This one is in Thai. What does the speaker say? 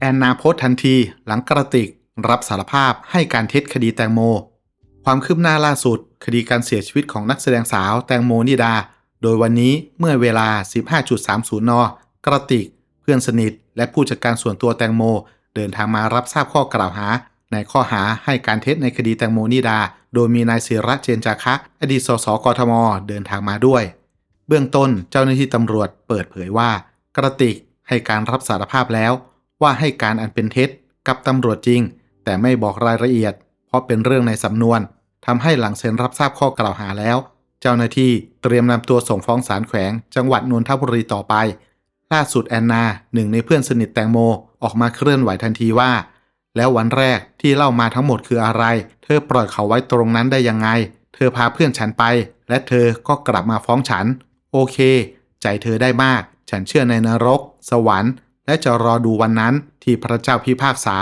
แอนนาโพสทันทีหลังกระติกรับสารภาพให้การเท็จคดีแตงโม ความคืบหน้าล่าสุด คดีการเสียชีวิตของนักแสดงสาวแตงโมนิดา โดยวันนี้เมื่อเวลา 15.30 น กระติก เพื่อนสนิท และผู้จัดการส่วนตัวแตงโม เดินทางมารับทราบข้อกล่าวหา ในข้อหาให้การเท็จในคดีแตงโมนิดา โดยมีนายศิระเจนจาคะ อดีตสสกทม เดินทางมาด้วย เบื้องต้นเจ้าหน้าที่ตำรวจเปิดเผยว่า กระติกให้การรับสารภาพแล้ว ว่าให้การอันเป็นเท็จกับตำรวจจริง แต่ไม่บอกรายละเอียด เพราะเป็นเรื่องในสำนวนทำให้หลังเซ็นรับทราบข้อกล่าวหาแล้ว เจ้าหน้าที่เตรียมนำตัวส่งฟ้องศาลแขวง จังหวัดนนทบุรีต่อไป ล่าสุดแอนนาหนึ่งในเพื่อนสนิทแตงโมออกมาเคลื่อนไหวทันทีว่า แล้ววันแรกที่เล่ามาทั้งหมดคืออะไร เธอปล่อยเขาไว้ตรงนั้นได้ยังไง เธอพาเพื่อนฉันไป และเธอก็กลับมาฟ้องฉัน โอเค ใจเธอได้มาก ฉันเชื่อในนรก สวรรค์ และจะรอดูวันนั้นที่พระเจ้าพิพากษา